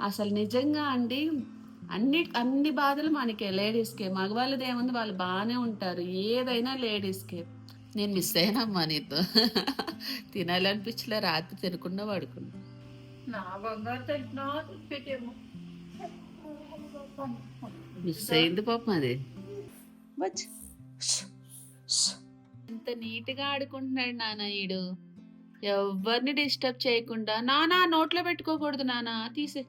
అసలు నిజంగా అండి అన్ని అన్ని బాధలు మనకే. లేడీస్కే మగవాళ్ళది ఏముంది? వాళ్ళు బాగానే ఉంటారు. ఏదైనా లేడీస్కే నేను మిస్ అయినమ్మా నీతో. తినాలనిపించలే రాత్రి తినకుండా పడుకున్నా. నా బంగారు మిస్ అయింది పాపం అది. ఎంత నీట్గా ఆడుకుంటున్నాడు నాన్న ఈడు. ఎవరిని డిస్టర్బ్ చేయకుండా. నానా నోట్లో పెట్టుకోకూడదు నానా. తీసే.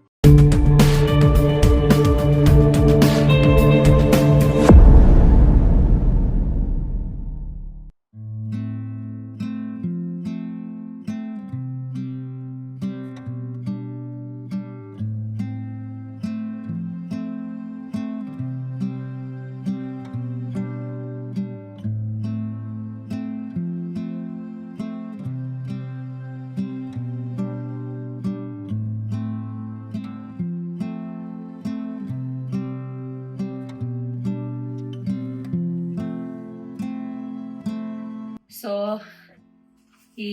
ఈ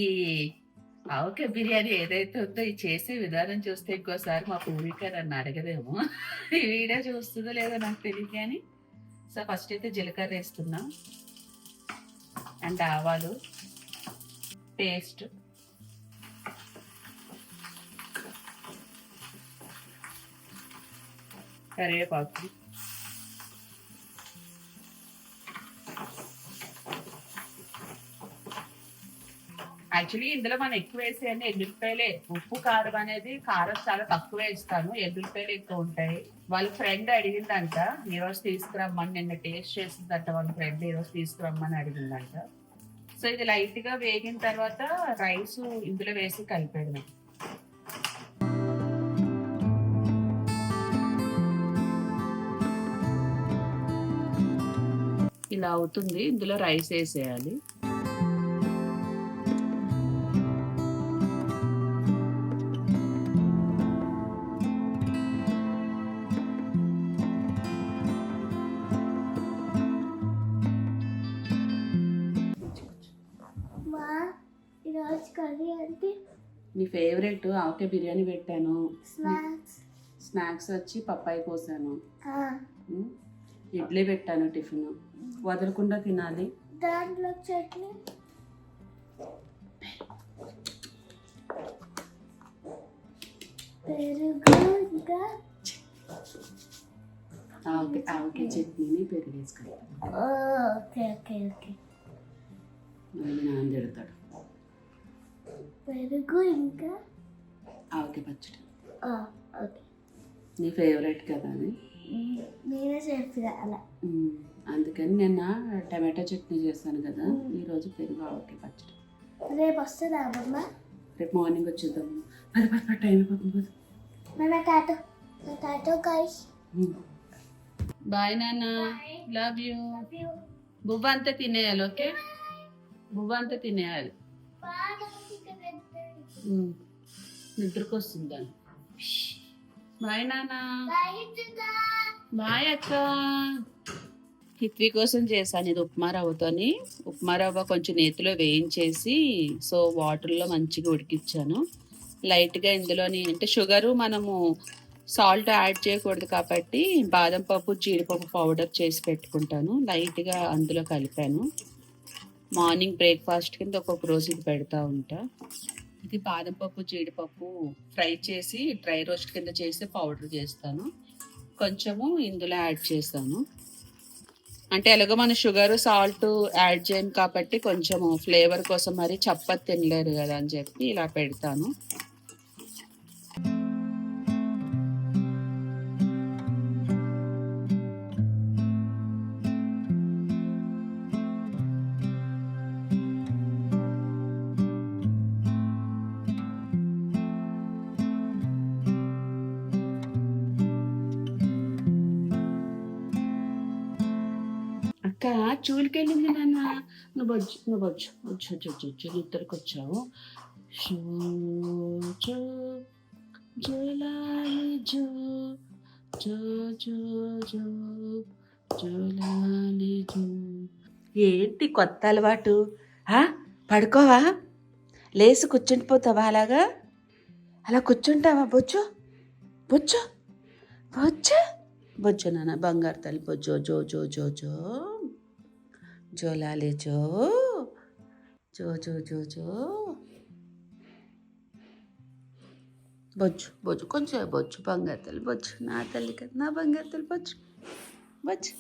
ఆవకాయ బిర్యానీ ఏదైతే ఉందో ఈ చేసే విధానం చూస్తే ఇంకోసారి మా పూర్వీక నన్ను అడగదేమో. ఈ వీడియో చూస్తుందో లేదో నాకు తెలియదు కానీ సో ఫస్ట్ అయితే జీలకర్ర వేస్తున్నాం. అండ్ ఆవాలు పేస్ట్. కరివేపాకు. యాక్చువల్లీ ఇందులో మనం ఎక్కువ వేసేయండి ఎల్లుల్లిపాయలే. ఉప్పు కారం అనేది కారం చాలా తక్కువ వేస్తాను. ఎల్లుల్లిపాయలు ఎక్కువ ఉంటాయి. వాళ్ళ ఫ్రెండ్ అడిగిందంట ఈ రోజు తీసుకురమ్మని నిన్న టేస్ట్ చేసిందంట వాళ్ళ ఫ్రెండ్ ఈ రోజు తీసుకురమ్మని అడిగిందంట. సో ఇది లైట్గా వేగిన తర్వాత రైస్ ఇందులో వేసి కలిపాడు ఇలా అవుతుంది. ఇందులో రైస్ వేసేయాలి. నీ ఫేవరెట్ ఆవకాయ బిర్యానీ పెట్టాను. స్నాక్స్. వచ్చి పప్పాయి కోసాను. ఇడ్లీ పెట్టాను టిఫిన్. వదలకుండా తినాలి. దాంట్లో చట్నీ. ఆవకాయ చట్నీని పెరిగేసుకుంటాను. Okay okay okay. నాన్న తిడతాడు. పెరుగు ఇంకా? ఆవకాయ పచ్చడి. ఓకే. నీ ఫేవరెట్ కదా అని నేనే చెప్పిన అలా. అందుకని నిన్న టమాటా చట్నీ చేశాను కదా ఈరోజు పెరుగు ఆవకాయ పచ్చడి. రేపు వస్తుందా అమ్మమ్మ? రేపు మార్నింగ్ వచ్చేద్దాం. పది పది పది టైం అయిపోతుంది మన టాటో టాటో గైస్ బాయ్ నాన్న. లవ్ యూ బువ్వ అంతా తినేయాలి ఓకే బువ్వ అంతా తినేయాలి. ఉమ్, నిద్రకు వస్తుంది దాన్ని బాయ్ నాన్న. బాయ్ అక్క. హిత్వి కోసం చేశాను ఇది ఉప్మా రవ్వతోని. ఉప్మా రవ్వ కొంచెం నేతిలో వేయించేసి సో వాటర్లో మంచిగా ఉడికిచ్చాను. లైట్గా ఇందులోని అంటే షుగరు మనము సాల్ట్ యాడ్ చేయకూడదు కాబట్టి బాదం పప్పు జీడిపప్పు పౌడర్ చేసి పెట్టుకుంటాను. లైట్గా అందులో కలిపాను. మార్నింగ్ బ్రేక్ఫాస్ట్ కింద ఒక్కొక్క రోజు ఇది పెడతా ఉంటా. ఇది బాదం పప్పు జీడిపప్పు ఫ్రై చేసి డ్రై రోస్ట్ కింద చేసి పౌడర్ చేస్తాను. కొంచెము ఇందులో యాడ్ చేస్తాను. అంటే ఎలాగో మన షుగర్ సాల్ట్ యాడ్ చేయం కాబట్టి కొంచెము ఫ్లేవర్ కోసం మరి చప్పతి తినలేరు కదా అని చెప్పి ఇలా పెడతాను. వచ్చు నువ్వు వచ్చు వచ్చు వచ్చు వచ్చు వచ్చు ఇద్దరికి వచ్చావు. జో జో జో జో జో జో. ఏంటి కొత్త అలవాటు? పడుకోవా? లేచి కూర్చుండిపోతావా అలాగా? అలా కూర్చుంటావా? బొచ్చు బొచ్చు బొచ్చు. బొచ్చు నాన్న బంగారు తల్లి బొజ్జో జో జో జో జో. జో లాలే జో జో జో జో జో బొచ్చు కొంచెం బొచ్చు బంగారు తల్లి బొచ్చు నా తల్లి కదా నా బంగారు తల్లి బొచ్చు. బొచ్చు.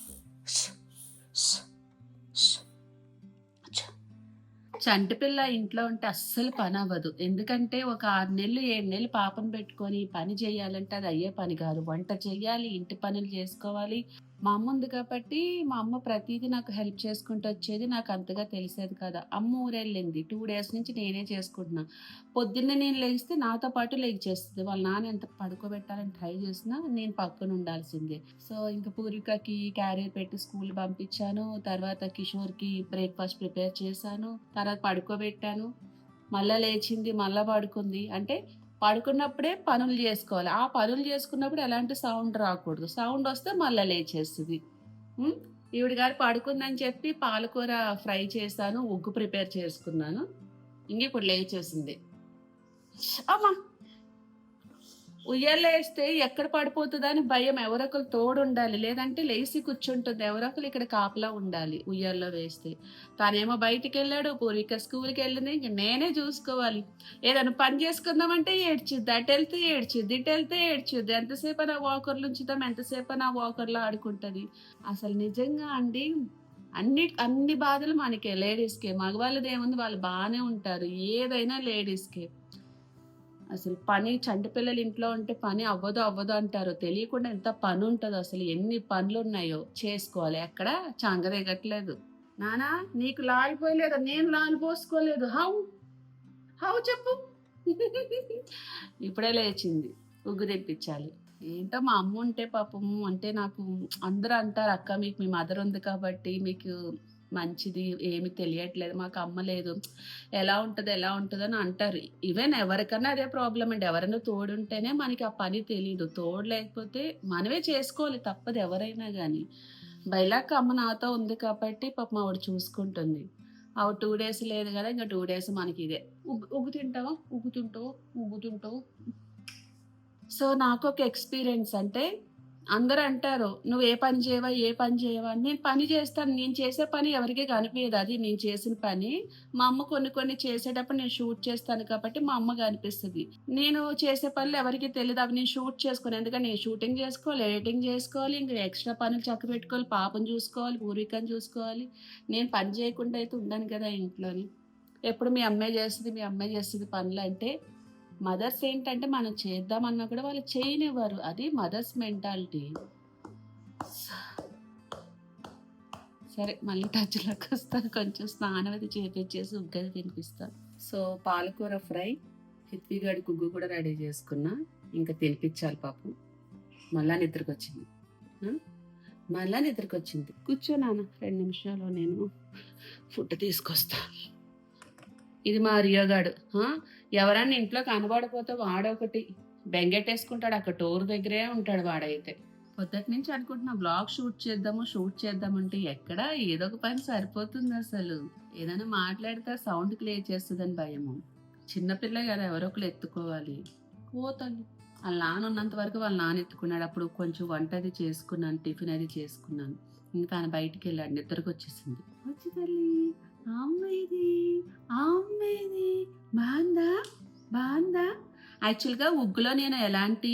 చంటి పిల్ల ఇంట్లో ఉంటే అస్సలు పని అవ్వదు. ఎందుకంటే ఒక ఆరు నెలలు ఏడు నెలలు పాపను పెట్టుకొని పని చేయాలంటే అది అయ్యే పని కాదు. వంట చేయాలి ఇంటి పనులు చేసుకోవాలి. మా అమ్మ ఉంది కాబట్టి మా అమ్మ ప్రతిదీ నాకు హెల్ప్ చేసుకుంటూ వచ్చేది నాకు అంతగా తెలిసేది కదా. అమ్మ ఊరెళ్ళింది. టూ డేస్ నుంచి నేనే చేసుకుంటున్నా. పొద్దున్నే నేను లేగిస్తే నాతో పాటు లేక్ చేస్తుంది వాళ్ళ నాన్న ఎంత పడుకోబెట్టాలని ట్రై చేసినా నేను పక్కన ఉండాల్సిందే. సో ఇంకా పూర్వికకి క్యారియర్ పెట్టి స్కూల్ పంపించాను. తర్వాత కిషోర్కి బ్రేక్ఫాస్ట్ ప్రిపేర్ చేశాను. తర్వాత పడుకోబెట్టాను. మళ్ళా లేచింది మళ్ళా పడుకుంది. అంటే పడుకున్నప్పుడే పనులు చేసుకోవాలి. ఆ పనులు చేసుకున్నప్పుడు ఎలాంటి సౌండ్ రాకూడదు. సౌండ్ వస్తే మళ్ళీ లేచేస్తుంది. ఈవిడ గారు పడుకుందని చెప్పి పాలకూర ఫ్రై చేశాను ఉగ్గు ప్రిపేర్ చేసుకున్నాను. ఇంక ఇప్పుడు లేచేసింది. అమ్మా! ఉయ్యాల వేస్తే ఎక్కడ పడిపోతుందా అని భయం. ఎవరొకరు తోడు ఉండాలి లేదంటే లేచి కూర్చుంటుంది. ఎవరొకరు ఇక్కడ కాపలా ఉండాలి ఉయ్యాల్లో వేస్తే. తనేమో బయటికి వెళ్ళాడు పూర్విక స్కూల్కి వెళ్ళింది. ఇంక నేనే చూసుకోవాలి. ఏదైనా పని చేసుకుందామంటే ఏడ్చిద్ది. అటు వెళ్తే ఏడ్చిద్ది ఇటు వెళ్తే ఏడ్చిద్ది. ఎంతసేపు నా వాకర్లు ఉంచుతాం ఎంతసేపు నా వాకర్లో ఆడుకుంటుంది. అసలు నిజంగా అండి అన్ని అన్ని బాధలు మనకే. లేడీస్కే. మగవాళ్ళది ఏముంది? వాళ్ళు బాగానే ఉంటారు. ఏదైనా లేడీస్కే. అసలు పని చంటి పిల్లలు ఇంట్లో ఉంటే పని అవ్వదు అవ్వదు అంటారు. తెలియకుండా ఎంత పని ఉంటుందో అసలు ఎన్ని పనులు ఉన్నాయో చేసుకోవాలి. ఎక్కడ చంగదెగట్లేదు నానా నీకు లాలిపోయలేదు? నేను లాలి పోసుకోలేదు. హౌ? హౌ చెప్పు? ఇప్పుడే లేచింది. ఉగ్గు తెప్పించాలి. ఏంటో మా అమ్మ ఉంటే పాపము అంటే నాకు అందరూ అంటారు అక్క మీకు మీ మదర్ ఉంది కాబట్టి మీకు మంచిది ఏమి తెలియట్లేదు మాకు అమ్మ లేదు. ఎలా ఉంటుంది ఎలా ఉంటుంది అని అంటారు. ఈవెన్ ఎవరికన్నా అదే ప్రాబ్లం అండి. ఎవరైనా తోడుంటేనే మనకి ఆ పని తెలియదు తోడు లేకపోతే మనమే చేసుకోవాలి తప్పదు ఎవరైనా కానీ బైలాక్ అమ్మ నాతో ఉంది కాబట్టి పాపం ఆవిడ చూసుకుంటుంది. ఆ టూ డేస్ లేదు కదా ఇంకా టూ డేస్ మనకి ఇదే. ఉగ్గు ఉగ్గు తింటావా? ఉగ్గు తింటావు? ఉగ్గు తింటావు? సో నాకు ఒక ఎక్స్పీరియన్స్ అంటే అందరూ అంటారు నువ్వు ఏ పని చేయవా ఏ పని చేయవా? నేను పని చేస్తాను నేను చేసే పని ఎవరికి కనిపించదు. అది నేను చేసిన పని. మా అమ్మ కొన్ని కొన్ని చేసేటప్పుడు నేను షూట్ చేస్తాను కాబట్టి మా అమ్మ కనిపిస్తుంది. నేను చేసే పనులు ఎవరికి తెలియదు అవి నేను షూట్ చేసుకోను. ఎందుకంటే నేను షూటింగ్ చేసుకోవాలి ఎడిటింగ్ చేసుకోవాలి ఇంకా ఎక్స్ట్రా పనులు చక్క పెట్టుకోవాలి పాపను చూసుకోవాలి పూర్వీకని చూసుకోవాలి. నేను పని చేయకుండా అయితే ఉండను కదా ఇంట్లోని. ఎప్పుడు మీ అమ్మాయి చేస్తుంది మీ అమ్మాయి చేస్తుంది పనులు అంటే మదర్స్ ఏంటంటే మనం చేద్దామన్నా కూడా వాళ్ళు చేయనివ్వరు. అది మదర్స్ మెంటాలిటీ. సరే మళ్ళీ టచ్లోకి వస్తాను కొంచెం స్నానం అది చేపించేసి ఉగ్గది తినిపిస్తాను సో పాలకూర ఫ్రై హిత్విగాడి గుగ్గు కూడా రెడీ చేసుకున్నా. ఇంకా తినిపించాలి పాపం. మళ్ళా నిద్రకొచ్చింది. మళ్ళా నిద్రకొచ్చింది. కూర్చో నాన్న రెండు నిమిషాలు నేను ఫుడ్ తీసుకొస్తాను ఇది మా రియోగాడు? ఎవరన్నా ఇంట్లో కనబడిపోతే వాడొకటి. బెంగెట్టేసుకుంటాడు అక్కడ టోర్ దగ్గరే ఉంటాడు వాడైతే. పొద్దుటి నుంచి అనుకుంటున్నా బ్లాగ్ షూట్ చేద్దాము షూట్ చేద్దామంటే ఎక్కడ ఏదో ఒక పని సరిపోతుంది అసలు. ఏదైనా మాట్లాడితే సౌండ్ క్లియర్ చేస్తుందని భయము. చిన్నపిల్ల కదా ఎవరో ఒకరు ఎత్తుకోవాలి. పోతాను వాళ్ళ నాన్న ఉన్నంత వరకు వాళ్ళ నాన్న ఎత్తుకున్నాడు. అప్పుడు కొంచెం వంట అది చేసుకున్నాను టిఫిన్ అది చేసుకున్నాను. ఇంకా ఆయన బయటికి వెళ్ళాడు నిద్రకు వచ్చేసింది. వచ్చి తల్లి. అమ్మాయిది అమ్మాయిది బాందా బాందా యాక్చువల్గా ఉగ్గులో నేను ఎలాంటి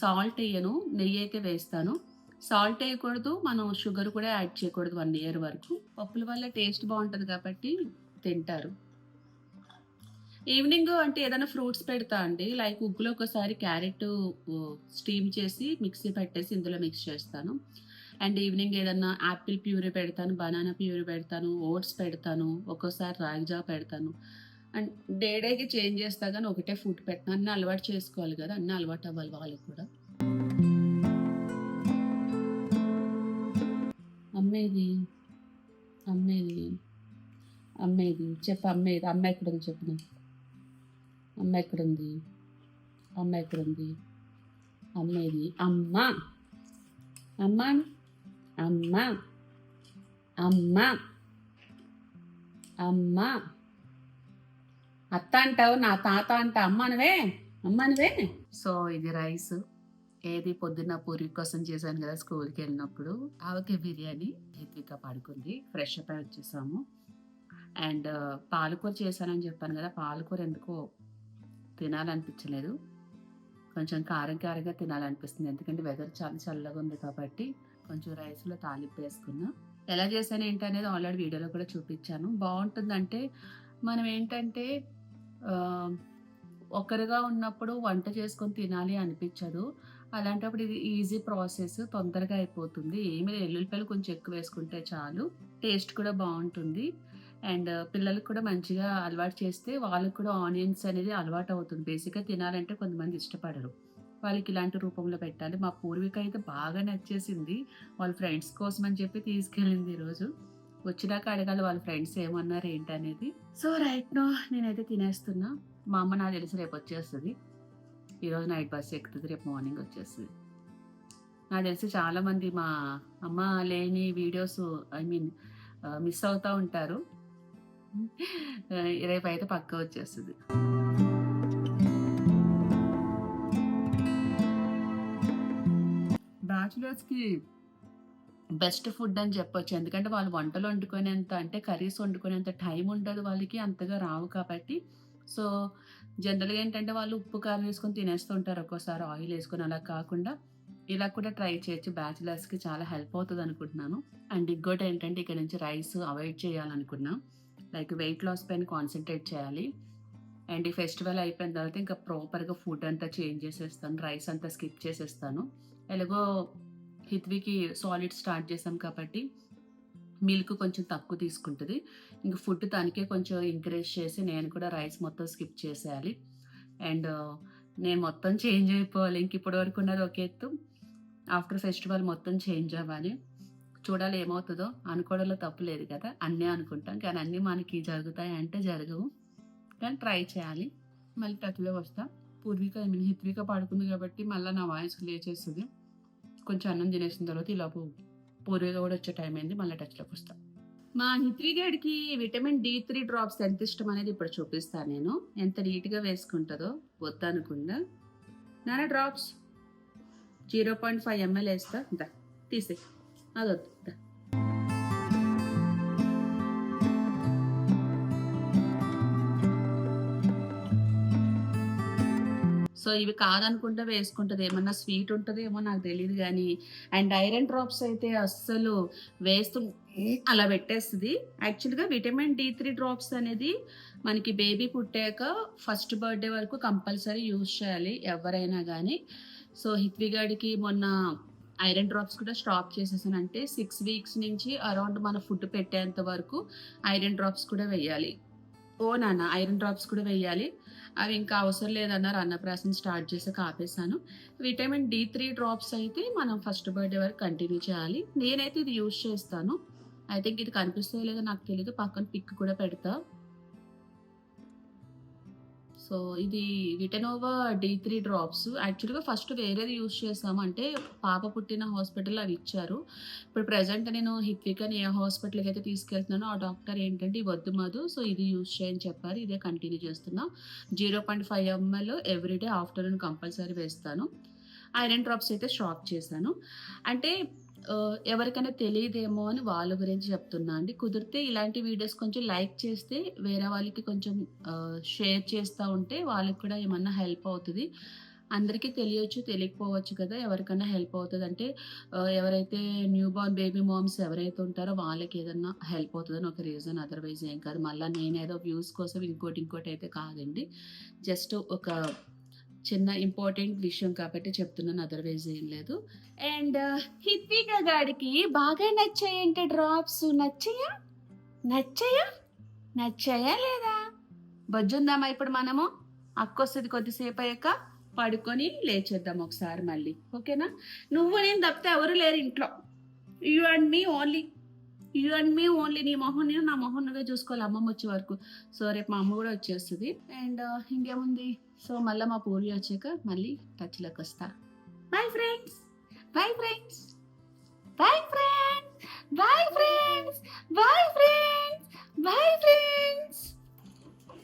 సాల్ట్ వేయను. నెయ్యి అయితే వేస్తాను. సాల్ట్ వేయకూడదు. మనం షుగర్ కూడా యాడ్ చేయకూడదు వన్ ఇయర్ వరకు. పప్పుల వల్ల టేస్ట్ బాగుంటుంది కాబట్టి తింటారు. ఈవినింగ్ అంటే ఏదైనా ఫ్రూట్స్ పెడతా అండి. లైక్ ఉగ్గులో ఒకసారి క్యారెట్ స్టీమ్ చేసి మిక్సీ పెట్టేసి ఇందులో మిక్స్ చేస్తాను. అండ్ ఈవినింగ్ ఏదన్నా యాపిల్ ప్యూరీ పెడతాను బనానా ప్యూరీ పెడతాను ఓట్స్ పెడతాను ఒక్కోసారి రాగిజా పెడతాను. అండ్ డే డేకి చేంజ్ చేస్తా కానీ ఒకటే ఫుడ్ పెట్టిన అన్నీ అలవాటు చేసుకోవాలి కదా అన్నీ అలవాటు అవ్వాలి వాళ్ళకి కూడా. అమ్మేది అమ్మేది అమ్మేది. చెప్పు అమ్మేది అమ్మ ఎక్కడుంది చెప్పు అమ్మ ఎక్కడుంది? అమ్మ ఎక్కడుంది? అమ్మేది. అమ్మ. అమ్మ అమ్మ అమ్మ అమ్మ. అత్త అంటావు నా తాత అంట అమ్మనవే అమ్మనవే. సో ఇది రైస్. ఏది పొద్దున్న పూరి కోసం చేశాను కదా స్కూల్కి వెళ్ళినప్పుడు. ఆవకాయ బిర్యానీ హిత్విక పడుకుంది. ఫ్రెష్ అప్ వచ్చేసాము. అండ్ uh, పాలకూర చేశానని చెప్పాను కదా పాలకూర ఎందుకో తినాలనిపించలేదు. కొంచెం కారం కారంగా తినాలనిపిస్తుంది. ఎందుకంటే వెదర్ చాలా చల్లగా ఉంది కాబట్టి కొంచెం రైస్లో తాలింపు వేసుకున్నా. ఎలా చేశాను ఏంటి అనేది ఆల్రెడీ వీడియోలో కూడా చూపించాను. బాగుంటుందంటే మనం ఏంటంటే ఒకరిగా ఉన్నప్పుడు వంట చేసుకొని తినాలి అనిపించదు. అలాంటప్పుడు ఇది ఈజీ ప్రాసెస్ తొందరగా అయిపోతుంది. ఏమి లేదు, ఎల్లుల్లిపాయలు కొంచెం ఎక్కువ వేసుకుంటే చాలు. టేస్ట్ కూడా బాగుంటుంది. అండ్ పిల్లలకు కూడా మంచిగా అలవాటు చేస్తే వాళ్ళకి కూడా ఆనియన్స్ అనేది అలవాటు అవుతుంది. బేసిక్గా తినాలంటే కొంతమంది ఇష్టపడరు. వాళ్ళకి ఇలాంటి రూపంలో పెట్టాలి. మా పూర్వీక అయితే బాగా నచ్చేసింది. వాళ్ళ ఫ్రెండ్స్ కోసం అని చెప్పి తీసుకెళ్ళింది ఈరోజు వచ్చినాక అడగాలి వాళ్ళ ఫ్రెండ్స్ ఏమన్నారు ఏంటనేది సో రైట్ నో నేనైతే తినేస్తున్నా. మా అమ్మ నాకు తెలిసి రేపు వచ్చేస్తుంది. ఈరోజు నైట్ బస్ ఎక్కుతుంది రేపు మార్నింగ్ వచ్చేస్తుంది. నాకు తెలిసి చాలామంది మా అమ్మ లేని వీడియోస్ ఐ మీన్ మిస్ అవుతూ ఉంటారు. రేపు అయితే పక్క వచ్చేస్తుంది. బ్యాచులర్స్కి బెస్ట్ ఫుడ్ అని చెప్పొచ్చు. ఎందుకంటే వాళ్ళు వంటలు వండుకునేంత అంటే కర్రీస్ వండుకునేంత టైం ఉండదు వాళ్ళకి అంతగా రావు కాబట్టి. సో జనరల్గా ఏంటంటే వాళ్ళు ఉప్పు కారం వేసుకొని తినేస్తుంటారు ఒక్కోసారి ఆయిల్ వేసుకొని అలా కాకుండా. ఇలా కూడా ట్రై చేయొచ్చు. బ్యాచిలర్స్కి చాలా హెల్ప్ అవుతుంది అనుకుంటున్నాను. అండ్ ఇంకోటి ఏంటంటే ఇక్కడ నుంచి రైస్ అవాయిడ్ చేయాలనుకున్నాం. లైక్ వెయిట్ లాస్ పైన కాన్సన్ట్రేట్ చేయాలి. అండ్ ఈ ఫెస్టివల్ అయిపోయిన తర్వాత ఇంకా ప్రాపర్గా ఫుడ్ అంతా చేంజ్ చేసేస్తాను. రైస్ అంతా స్కిప్ చేసేస్తాను. ఎలాగో హిత్వికి సాలిడ్ స్టార్ట్ చేసాం కాబట్టి మిల్క్ కొంచెం తక్కువ తీసుకుంటుంది. ఇంకా ఫుడ్ తనకే కొంచెం ఎంకరేజ్ చేసి నేను కూడా రైస్ మొత్తం స్కిప్ చేసేయాలి. అండ్ uh, నేను మొత్తం చేంజ్ అయిపోవాలి. ఇంక ఇప్పటి వరకు ఉన్నది ఒక ఎత్తు. ఆఫ్టర్ ఫెస్టివల్ మొత్తం చేంజ్ అవ్వాలి. చూడాలి ఏమవుతుందో. అనుకోవడంలో తప్పు లేదు కదా. అన్నీ అనుకుంటాం. కానీ అన్నీ మనకి జరుగుతాయి అంటే జరగవు. కానీ ట్రై చేయాలి. మళ్ళీ టచ్లో వస్తా. పూర్విక ఐ మీన్ హిత్విక పడుకుంది కాబట్టి మళ్ళీ నా వాయిస్ లేచేస్తుంది కొంచెం అన్నం తినేసిన తర్వాత ఈలోపు పూర్వగా కూడా వచ్చే టైం అయింది మళ్ళీ టచ్లోకి వస్తా. మా హిత్విగడికి విటమిన్ డి త్రీ డ్రాప్స్ ఎంత ఇష్టం అనేది ఇప్పుడు చూపిస్తాను నేను. ఎంత నీట్గా వేసుకుంటుందో వద్దనుకుండా నానా drops zero point five ML వేస్తా. దా తీసే అదొద్దు. దా. సో ఇవి కాదనుకుంటే వేసుకుంటుంది. ఏమన్నా స్వీట్ ఉంటుందేమో నాకు తెలియదు కానీ అండ్ ఐరన్ డ్రాప్స్ అయితే అస్సలు వేస్తూ అలా పెట్టేస్తుంది. యాక్చువల్గా విటమిన్ డి త్రీ డ్రాప్స్ అనేది మనకి బేబీ పుట్టాక ఫస్ట్ బర్త్డే వరకు కంపల్సరీ యూజ్ చేయాలి ఎవరైనా కానీ సో హిత్విగాడికి మొన్న ఐరన్ డ్రాప్స్ కూడా స్టాప్ చేసేసాను. అంటే సిక్స్ వీక్స్ నుంచి అరౌండ్ మన ఫుడ్ పెట్టేంత వరకు ఐరన్ డ్రాప్స్ కూడా వేయాలి. ఓ నాన్న ఐరన్ డ్రాప్స్ కూడా వేయాలి. అవి ఇంకా అవసరం లేదన్నారు అన్నప్రాసన స్టార్ట్ చేసాక ఆపేసాను విటమిన్ డి త్రీ డ్రాప్స్ అయితే మనం ఫస్ట్ బర్త్డే వరకు కంటిన్యూ చేయాలి. నేనైతే ఇది యూజ్ చేస్తాను. ఐ థింక్ ఇది కనిపిస్తుందో లేదో నాకు తెలియదు పక్కన పిక్ కూడా పెడతా. సో ఇది విటనోవా డీ త్రీ డ్రాప్స్ యాక్చువల్గా ఫస్ట్ వేరేది యూజ్ చేసాము అంటే పాప పుట్టిన హాస్పిటల్ అవి ఇచ్చారు. ఇప్పుడు ప్రజెంట్ నేను హిత్వికని ఏ హాస్పిటల్కి అయితే తీసుకెళ్తున్నానో ఆ డాక్టర్ ఏంటంటే ఈ వద్దు మధు. సో ఇది యూజ్ చేయని చెప్పారు. ఇదే కంటిన్యూ చేస్తున్నాం. Zero point five ML everyday afternoon compulsory వేస్తాను. ఐరన్ డ్రాప్స్ అయితే స్టాప్ చేశాను. అంటే ఎవరికైనా తెలియదేమో అని వాళ్ళ గురించి చెప్తున్నా అండి. కుదిరితే ఇలాంటి వీడియోస్ కొంచెం లైక్ చేస్తే వేరే వాళ్ళకి కొంచెం షేర్ చేస్తూ ఉంటే వాళ్ళకి కూడా ఏమన్నా హెల్ప్ అవుతుంది. అందరికీ తెలియచ్చు తెలియకపోవచ్చు కదా ఎవరికైనా హెల్ప్ అవుతుంది. అంటే ఎవరైతే న్యూ బార్న్ బేబీ మామ్స్ ఎవరైతే ఉంటారో వాళ్ళకి ఏదన్నా హెల్ప్ అవుతుందని ఒక రీజన్ అదర్వైజ్ ఏం కాదు. మళ్ళీ నేనేదో వ్యూస్ కోసం ఇంకోటి ఇంకోటి అయితే కాదండి. జస్ట్ ఒక చిన్న ఇంపార్టెంట్ విషయం కాబట్టి చెప్తున్నాను అదర్వైజ్ ఏం లేదు. అండ్ హిత్విక uh, గాడికి బాగా నచ్చాయంటే డ్రాప్స్ నచ్చయా? నచ్చయా? నచ్చాయా లేదా? బొజ్జుందామా ఇప్పుడు మనము? అక్కొస్తుంది కొద్దిసేపు అయ్యాక పడుకొని లేచేద్దాం ఒకసారి మళ్ళీ. ఓకేనా? నువ్వు నేను తప్పితే ఎవరు లేరు ఇంట్లో. You and me only you and me only నీ మొహం నేను నా మొహం నువ్వే చూసుకోవాలి అమ్మమ్మ వచ్చే వరకు. సో రేపు మా అమ్మ కూడా వచ్చేస్తుంది. అండ్ uh, ఇంకేముంది? సో మళ్ళీ మా పూరి వచ్చాక మళ్ళీ టచ్లోకి వస్తా. Bye friends bye friends bye friends bye friends bye friends bye friends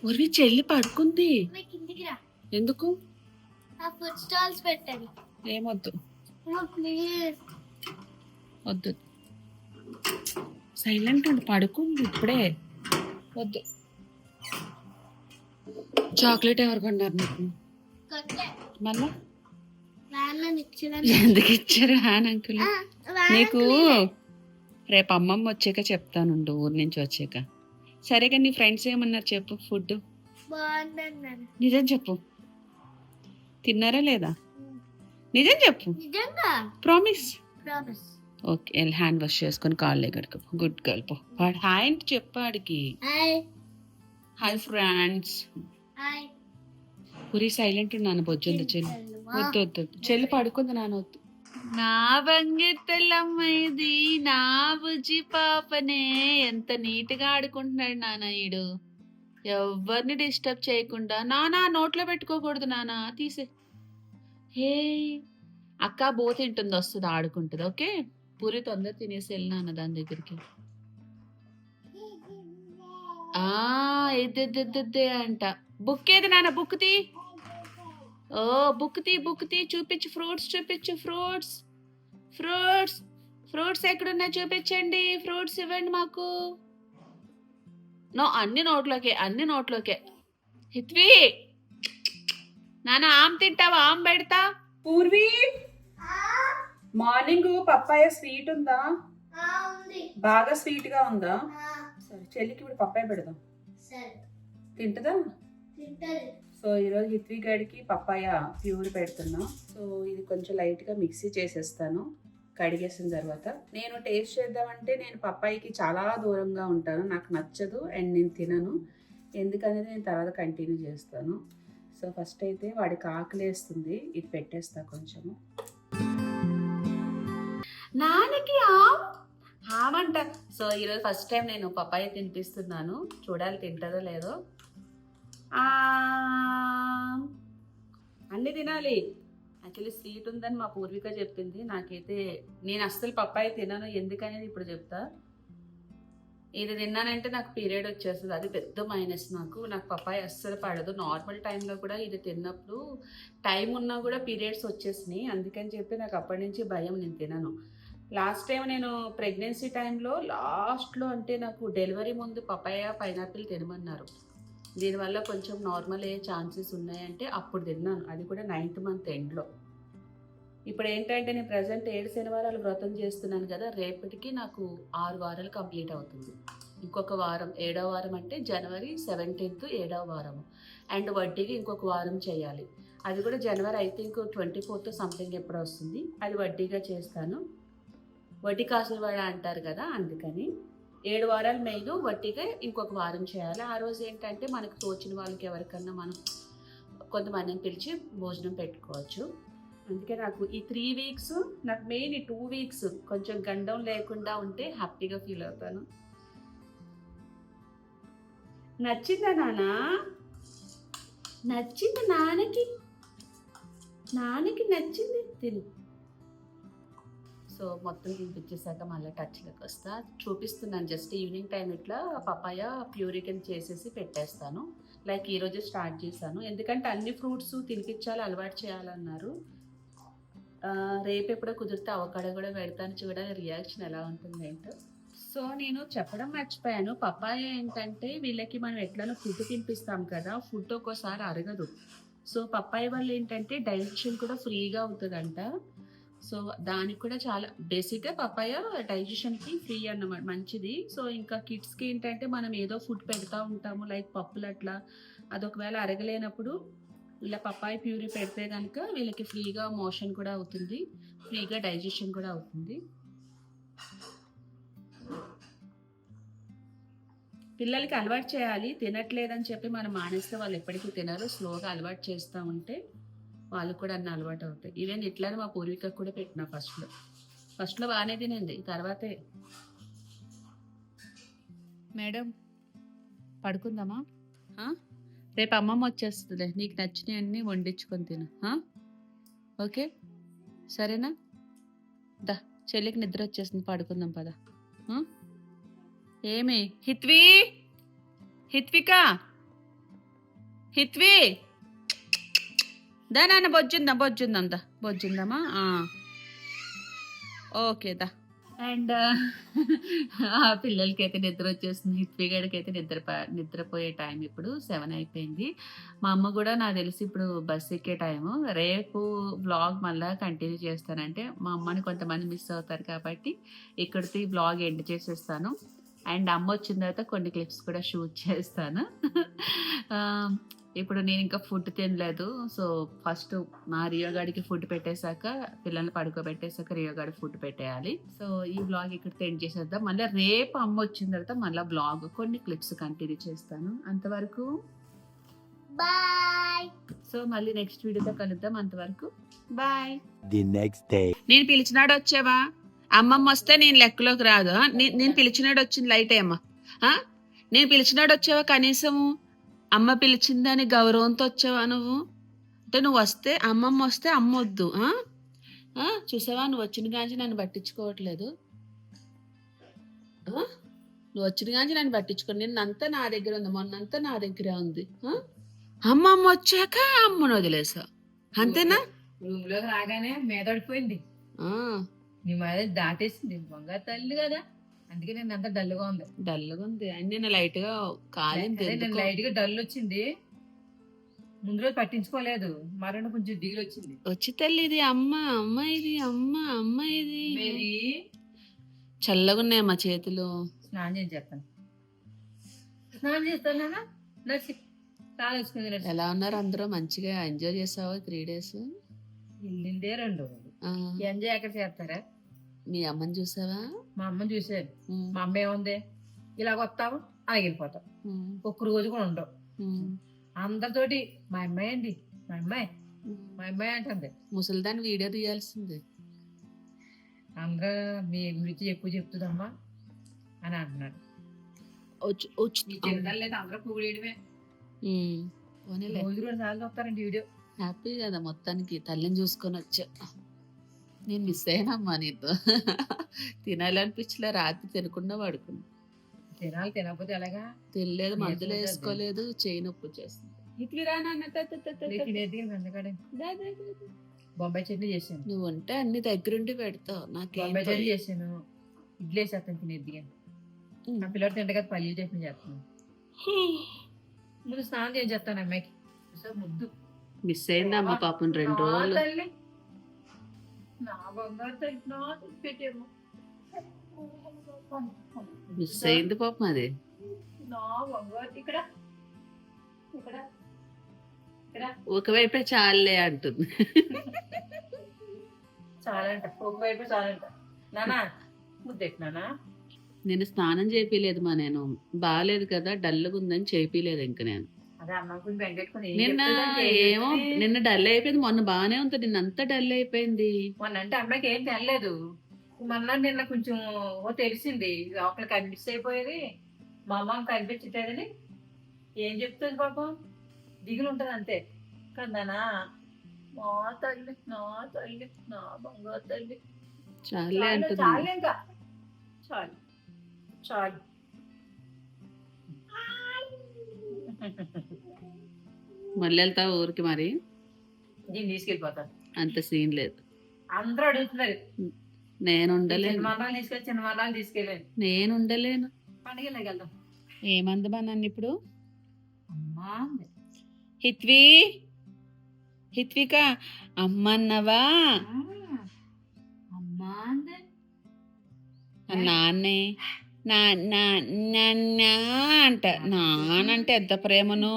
Urvi చెల్లి పడుకుంది. కిందికి రా. ఎందుకు? ఆ ఫుడ్ స్టాల్స్ పెట్టండి ఏమొద్దు. ప్లీజ్ వద్దు. సైలెంట్ ఉండి పడుకుంది ఇప్పుడే. వద్దు. చాక్లెట్ ఎవరు కొన్నారు నీకు? మళ్ళా? ఎందుకు ఇచ్చారు హాన్ అంకుల్? నీకు రేపు అమ్మమ్మ వచ్చాక చెప్తానుండు ఊరు నుంచి వచ్చాక. సరే కానీ నీ ఫ్రెండ్స్ ఏమన్నారు చెప్పు ఫుడ్ నిజం చెప్పు. తిన్నారా లేదా? నిజం చెప్పు. ప్రామిస్ ఓకే హ్యాండ్ వాష్ చేసుకొని కాళ్ళు ఎక్కడికి గుడ్ గర్ల్ పో. వాడు హాయ్ అంటే చెప్పాడికి హాయ్. హాయ్ ఫ్రెండ్స్ పురి సైలెంట్ ఉన్నాను బొజ్జుంది చెల్లి. వద్దు వద్దు. చెల్లి పడుకుంది నాన్న వద్దు. నా బంగెత్తలమ్మ ఇది నా బుజ్జి పాపనే. ఎంత నీట్గా ఆడుకుంటున్నాడు నాన్న ఈడు. ఎవరిని డిస్టర్బ్ చేయకుండా. నానా నోట్లో పెట్టుకోకూడదు నానా తీసే. హే. అక్క బో తింటుంది వస్తుంది ఆడుకుంటుంది ఓకే? పూరి తొందర తినేసి వెళ్ళి నాన్న దాని దగ్గరికి. ఆ అంట. బుక్ ఏది నాన్న? బుక్ తీ. ఓ బుక్ తీ బుక్ తీ. చూపించు ఫ్రూట్స్ చూపించు ఫ్రూట్స్. ఫ్రూట్స్ ఫ్రూట్స్ ఎక్కడున్నాయి చూపించండి. ఫ్రూట్స్ ఇవ్వండి మాకు. నో అన్ని నోట్లోకే అన్ని నోట్లోకే. హిత్వి! నాన్న ఆమ్ తింటావా? ఆమ్ పెడతా. పూర్వీ! మార్నింగ్ పప్పాయ స్వీట్ ఉందా? ఉంది. బాగా స్వీట్గా ఉందా సరే చెల్లికి ఇప్పుడు పప్పాయ పెడదాం. సరే. తింటదా? తింటది. సో ఈరోజు హిత్వి గడికి పప్పాయ ప్యూర్ పెడుతున్నా. సో ఇది కొంచెం లైట్గా మిక్సీ చేసేస్తాను. కడిగేసిన తర్వాత నేను టేస్ట్ చేద్దామంటే నేను పప్పాయికి చాలా దూరంగా ఉంటాను. నాకు నచ్చదు అండ్ నేను తినను. ఎందుకనేది నేను తర్వాత కంటిన్యూ చేస్తాను. సో ఫస్ట్ అయితే వాడికి ఆకలేస్తుంది ఇది పెట్టేస్తా కొంచెము. నాన్నకి హామంట సో ఈరోజు ఫస్ట్ టైం నేను పపాయ తినిపిస్తున్నాను. చూడాలి తింటుందో లేదో. ఆమ్. అన్ని తినాలి. యాక్చువల్లీ స్వీట్ ఉందని మా పూర్విక చెప్పింది. నాకైతే నేను అస్సలు పప్పాయి తినను. ఎందుకనేది ఇప్పుడు చెప్తా. ఇది తిన్నానంటే నాకు పీరియడ్ వచ్చేస్తుంది. అది పెద్ద మైనస్ నాకు. నాకు పప్పాయి అస్సలు పడదు. నార్మల్ టైంలో కూడా ఇది తిన్నప్పుడు టైం ఉన్నా కూడా పీరియడ్స్ వచ్చేసినాయి. అందుకని చెప్పి నాకు అప్పటి నుంచి భయం నేను తినను. లాస్ట్ టైం నేను ప్రెగ్నెన్సీ టైంలో లాస్ట్లో అంటే నాకు డెలివరీ ముందు పపాయ పైనాపిల్ తినమన్నారు. దీనివల్ల కొంచెం నార్మల్ అయ్యే ఛాన్సెస్ ఉన్నాయంటే అప్పుడు తిన్నాను. అది కూడా నైన్త్ మంత్ ఎండ్లో. ఇప్పుడు ఏంటంటే నేను ప్రజెంట్ ఏడు శనివారాలు వ్రతం చేస్తున్నాను కదా రేపటికి నాకు ఆరు వారాలు కంప్లీట్ అవుతుంది. ఇంకొక వారం ఏడవ వారం అంటే జనవరి సెవెంటీన్త్ ఏడవ వారం అండ్ వడ్డీకి ఇంకొక వారం చేయాలి. అది కూడా January I think twenty fourth something ఎప్పుడు వస్తుంది. అది వడ్డీగా చేస్తాను. వట్టి కాసులవాడ అంటారు కదా అందుకని ఏడు వారాలు మెయిన్ వట్టిగా ఇంకొక వారం చేయాలి. ఆ రోజు ఏంటంటే మనకు తోచిన వాళ్ళకి ఎవరికన్నా మనం కొంతమందిని పిలిచి భోజనం పెట్టుకోవచ్చు. అందుకే నాకు ఈ త్రీ వీక్స్ నాకు మెయిన్ ఈ టూ వీక్స్ కొంచెం గండం లేకుండా ఉంటే హ్యాపీగా ఫీల్ అవుతాను. నచ్చిందా నాన్న నచ్చింది నాన్నకి. నాన్నకి నచ్చింది? తిను. సో మొత్తం తినిపించేసాక మళ్ళీ టచ్లోకి వస్తా. చూపిస్తున్నాను జస్ట్ ఈవినింగ్ టైం ఇట్లా పపాయ ప్యూరికన్ చేసేసి పెట్టేస్తాను. లైక్ ఈరోజు స్టార్ట్ చేశాను. ఎందుకంటే అన్ని ఫ్రూట్స్ తినిపించాలి అలవాటు చేయాలన్నారు. రేపు ఎప్పుడో కుదిరితే అవకాడ కూడా పెడతాను చూడాలి రియాక్షన్ ఎలా ఉంటుంది ఏంటో సో నేను చెప్పడం మర్చిపోయాను. పపాయ ఏంటంటే వీళ్ళకి మనం ఎట్లనో ఫుడ్ తినిపిస్తాం కదా ఫుడ్ ఒక్కోసారి అరగదు. సో పప్పాయి వల్ల ఏంటంటే డైజెషన్ కూడా ఫ్రీగా అవుతుందంట. సో దానికి కూడా చాలా బేసిక్గా పప్పాయ డైజెషన్కి ఫ్రీ అన్నమాట మంచిది. సో ఇంకా కిడ్స్కి ఏంటంటే మనం ఏదో ఫుడ్ పెడతా ఉంటాము లైక్ పప్పులు అట్లా. అదొకవేళ అరగలేనప్పుడు ఇలా పప్పాయ ప్యూరీ పెడితే కనుక వీళ్ళకి ఫ్రీగా మోషన్ కూడా అవుతుంది ఫ్రీగా డైజెషన్ కూడా అవుతుంది. పిల్లలకి అలవాటు చేయాలి తినట్లేదని చెప్పి మనం మానేస్తే వాళ్ళు ఎప్పటికీ తినరు స్లోగా అలవాటు చేస్తూ ఉంటే. వాళ్ళకు కూడా అన్ని అలవాటు అవుతాయి. ఈవెన్ ఇట్లానే మా పూర్వీకకు కూడా పెట్టిన ఫస్ట్లో ఫస్ట్లో బాగానే తినండి తర్వాతే మేడం పడుకుందామా? రేపు అమ్మమ్మ వచ్చేస్తుంది నీకు నచ్చినవి అన్నీ వండించుకొని తిను? ఓకే? సరేనా? దా చెల్లికి నిద్ర వచ్చేసింది. పడుకుందాం పద? ఏమి? హిత్వి? హిత్విక? హిత్వి? దా నాన్న బొజ్జుందా బొజ్జుందాం దా. బొజ్జుందామా? Okay the. అండ్ ఆ పిల్లలకి అయితే నిద్ర వచ్చేస్తుంది. హిత్వి గడికి అయితే నిద్ర నిద్రపోయే టైం ఇప్పుడు సెవెన్ అయిపోయింది. మా అమ్మ కూడా నాకు తెలిసి ఇప్పుడు బస్ ఎక్కే టైము. రేపు వ్లాగ్ మళ్ళీ కంటిన్యూ చేస్తానంటే మా అమ్మని కొంతమంది మిస్ అవుతారు కాబట్టి ఇక్కడితో ఈ వ్లాగ్ ఎండ్ చేసేస్తాను. అండ్ అమ్మ వచ్చిన తర్వాత కొన్ని క్లిప్స్ కూడా షూట్ చేస్తాను. ఇప్పుడు నేను ఇంకా ఫుడ్ తినలేదు. సో ఫస్ట్ మా రియో గాడికి ఫుడ్ పెట్టేశాక పిల్లల్ని పడుకోబెట్టేశాక రియో గాడికి ఫుడ్ పెట్టేయాలి. సో ఈ బ్లాగ్ ఇక్కడ ఎండ్ చేసేద్దాం. మళ్ళీ రేపు అమ్మ వచ్చిన తర్వాత మళ్ళీ బ్లాగ్ కొన్ని క్లిప్స్ కంటిన్యూ చేస్తాను. అంతవరకు బాయ్. సో మళ్ళీ నెక్స్ట్ వీడియోతో కలుద్దాం. అంతవరకు బాయ్. the next day. నేను పిలిచినాడు వచ్చావా? అమ్మమ్మ వస్తే నేను లెక్కలోకి రాదు. నేను పిలిచినాడు వచ్చింది లైట్ అమ్మా. ఆ? నేను పిలిచినాడు వచ్చావా కనీసము? అమ్మ పిలిచిందని గౌరవంతో వచ్చావా నువ్వు? అంటే నువ్వు వస్తే అమ్మమ్మ వస్తే అమ్మ వద్దు? చూసావా? నువ్వు వచ్చిన కాంచి నన్ను పట్టించుకోవట్లేదు? నువ్వు వచ్చిన కాంచి నన్ను పట్టించుకో నిన్నంతా నా దగ్గర ఉంది. మొన్నంతా నా దగ్గరే ఉంది? అమ్మమ్మ వచ్చాక అమ్మను వదిలేసా అంతేనా? రూమ్లోకి రాగానే మీదడిపోయింది ఆ. నీ మీద దాటేసింది. బంగారు తల్లి కదా. అందుకే నేను అంత డల్గా ఉంది. డల్గా ఉంది. అండ్ నేను లైట్గా కాలింది. నేను. లైట్గా డల్ వచ్చింది. ముందు రోజు పట్టించుకోలేదు. మరణ కొంచెం దిగులు వచ్చింది. వచ్చి తల్లి ఇది అమ్మ అమ్మ ఇది అమ్మ అమ్మ ఇది. మేరీ. చల్లగా ఉన్నాయి మా చేతులు. స్నానం చేసి చేస్తాను స్నానం చేస్తానా నడిచి. ఎలా ఉన్నారు అందరూ? మంచిగా ఎంజాయ్ చేసావా? త్రీ డేస్ వెళ్ళిందే రెండు ఎంజాయ్ ఎక్కడ చేస్తారా? మీ అమ్మని చూసావా? మా అమ్మని ఉమ్, మా అమ్మ ఏముంది? ఇలాగ వస్తావు అలాగ వెళ్ళిపోతావు ఉమ్, ఒక్క రోజు కూడా ఉండవు. అందరితోటి మా అమ్మాయి అండి మా అమ్మాయి. మా అమ్మాయి అంటుంది. ముసలిదాన్ని వీడియో తీయాల్సింది. అందరూ మీ గురించి ఎక్కువ చెప్తుందమ్మా అని అంటున్నాడు. రోజు రెండు సార్లు వస్తారండి వీడియో. హ్యాపీ కదా మొత్తానికి తల్లిని చూసుకొని వచ్చా. నేను మిస్ అయినమ్మా నీతో. తినాలనిపించలే రాత్రి తినకుండా పడుకున్నా. తినాలి తినకపోతే ఎలాగా? తెలియలేదు నీరసం మందులు. వేసుకోలేదు చేయి నొప్పి వచ్చేస్తుంది. ఇట్లా రా నాన్న, త, త, త, త, త. తినేది అందుకడే దా, దా, దా, దా. బొంబాయి చట్నీ చేశాను. నువ్వు ఉంటే అన్ని దగ్గరుండి పెడతావు నాకేం బొంబాయి చట్నీ. చేశాను. ఇడ్లీ వేసేస్తాను తినేది నా పిల్లడు తింటే కదా పల్లి చట్నీ చేస్తాను. ముందు స్నానం చేసి చేస్తాను అమ్మాయికి ముద్దు. మిస్ అయిందమ్మా పాపం రెండు రోజులు. మిస్ అయింది పాపం అది ఒకవైపే చాలే అంటుంది. చాలంట ఒకవైపు చాలంట. నానా ముద్దెట్టు నానా. నేను స్నానం చేపిలేదు మా నేను. బాగాలేదు కదా డల్గా ఉందని చేపిలేదు ఇంక నేను. నిన్న ఏమో నిన్న డల్ అయిపోయింది మొన్న బాగానే ఉంది నిన్న అంతా డల్ అయిపోయింది. మొన్న అంటే అమ్మాయికి ఏం తెనలేదు మొన్న నిన్న కొంచెం ఓ తెలిసింది లోపల కనిపిస్తే అయిపోయేది మా అమ్మ కనిపించట్లేదని. ఏం చెప్తుంది పాపం? దిగులు ఉంటది అంతే. కదనా? నా తల్లి నా తల్లి నా బంగారు తల్లి. చాలే చాలు ఇంకా. చాలు చాలు. మళ్ళీ వెళ్తా ఊరికి మరి? తీసుకెళ్ళిపోతాను అంత సీన్ లేదు. అందరూ అడుగుతున్నారు. నేను ఉండలేను. మరణాలు తీసుకెళ్ళి చిన్న మరణాలు తీసుకెళ్ళాను. నేను ఉండలేను. పండుగలోకి వెళ్దాం. ఏమందమా నన్ను ఇప్పుడు? అమ్మా. హిత్వి? హిత్విక? అమ్మన్నవా? అమ్మా నాన్నే. నా నా నాన్న అంట నానంటే ఎంత ప్రేమనో.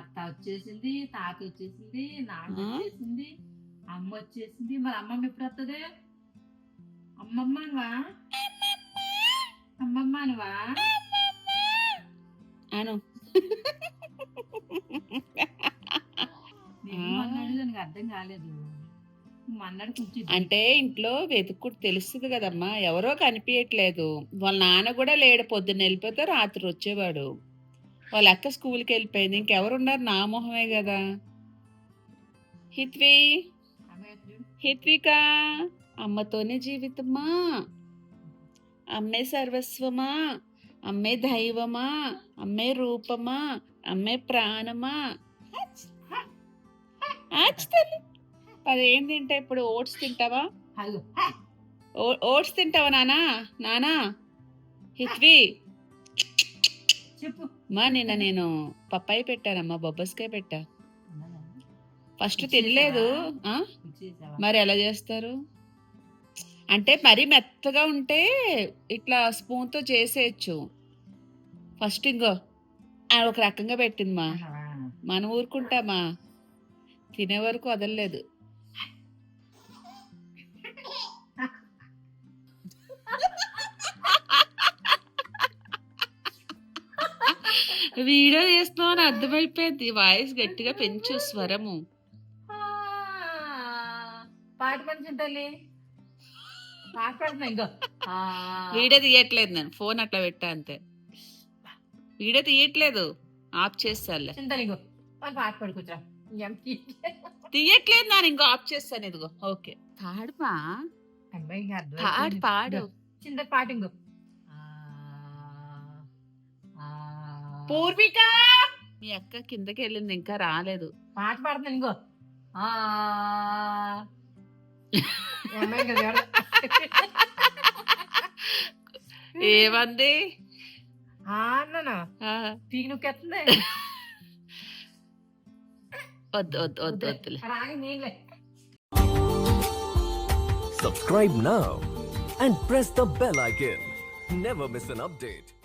అత్త వచ్చేసింది తాత వచ్చేసింది నాన్న? వచ్చేసింది అమ్మ వచ్చేసింది. మరి అమ్మమ్మ ఎప్పుడు వస్తుంది అమ్మమ్మ అనువా అమ్మమ్మ అనువా అను అర్థం కాలేదు. అంటే ఇంట్లో వెతుక్కుడు తెలుస్తుంది కదమ్మా ఎవరో కనిపించట్లేదు వాళ్ళ నాన్న కూడా లేడు పొద్దున్న వెళ్ళిపోతే రాత్రి వచ్చేవాడు. వాళ్ళ అక్క స్కూల్కి వెళ్ళిపోయింది ఇంకెవరున్నారు? నా మొహమే కదా. హిత్వి. హిత్విక అమ్మతోనే జీవితమా? అమ్మే సర్వస్వమా? అమ్మే దైవమా? అమ్మే రూపమా? అమ్మే ప్రాణమా? ఆచి తల్లి. పదేం తింటా ఇప్పుడు ఓట్స్ తింటావా? ఓట్స్ తింటావా నానా? నానా? హిత్వి. మా నిన్న నేను పప్పాయి పెట్టానమ్మా బొబ్బస్కాయ పెట్టా. ఫస్ట్ తినలేదు? మరి ఎలా చేస్తారు? అంటే మరీ మెత్తగా ఉంటే ఇట్లా స్పూన్తో చేసేయచ్చు. ఫస్ట్ ఇంకో ఒక రకంగా పెట్టింది మా. మనం ఊరుకుంటామా? తినే వరకు వదలలేదు. వీడియో చేస్తున్నావు అని అర్థమైపోయింది. వాయిస్ గట్టిగా పెంచు స్వరము. పాట తల్లి. ఆ, వీడియో తీయట్లేదు నేను. ఫోన్ అట్లా పెట్టా అంతే. వీడియో తీయట్లేదు. ఆఫ్ చేస్తాలే. పాట పాడుకుంటా తీయట్లేదు. నేను ఇంకో ఆఫ్ చేస్తాను ఇదిగో. ఓకే. అమ్మాయి పాడు పాడు. చింత పాట ఇంకో. పూర్విక! మీ అక్క కిందకి వెళ్ళింది ఇంకా రాలేదు. పాట పాడుతున్నాను ఇంకో? ఏమంది? ఆ అన్నాను? ఆ, పీకి నొక్కేస్తుంది. వద్దు వద్దు వద్దు వద్దులే. రాగి నీళ్ళే. Subscribe now and press the bell icon. Never miss an update.